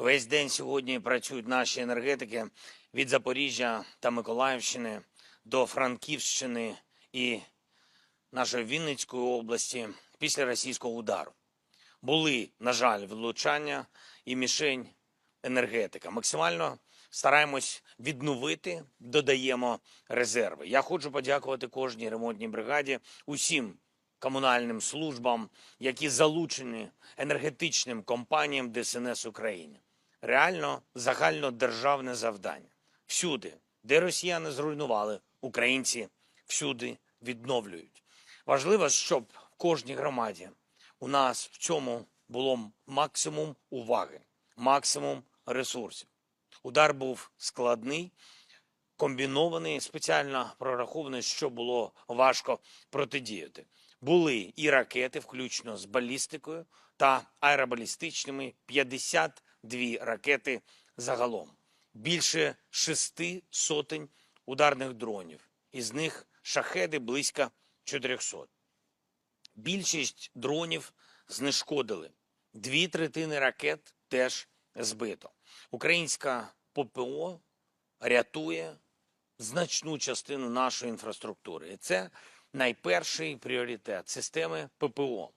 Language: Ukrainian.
Весь день сьогодні працюють наші енергетики від Запоріжжя та Миколаївщини до Франківщини і нашої Вінницької області після російського удару. Були, на жаль, влучання і мішень енергетика. Максимально стараємось відновити, додаємо резерви. Я хочу подякувати кожній ремонтній бригаді, усім комунальним службам, які залучені енергетичним компаніям ДСНС України. Реально загальнодержавне завдання. Всюди, де росіяни зруйнували, українці всюди відновлюють. Важливо, щоб в кожній громаді у нас в цьому було максимум уваги, максимум ресурсів. Удар був складний, комбінований, спеціально прорахований, що було важко протидіяти. Були і ракети, включно з балістикою та аеробалістичними 52 ракети загалом. Більше шести сотень ударних дронів, із них шахеди близько 400. Більшість дронів знешкодили. Дві третини ракет теж збито. Українська ППО рятує значну частину нашої інфраструктури. І це найперший пріоритет системи ППО.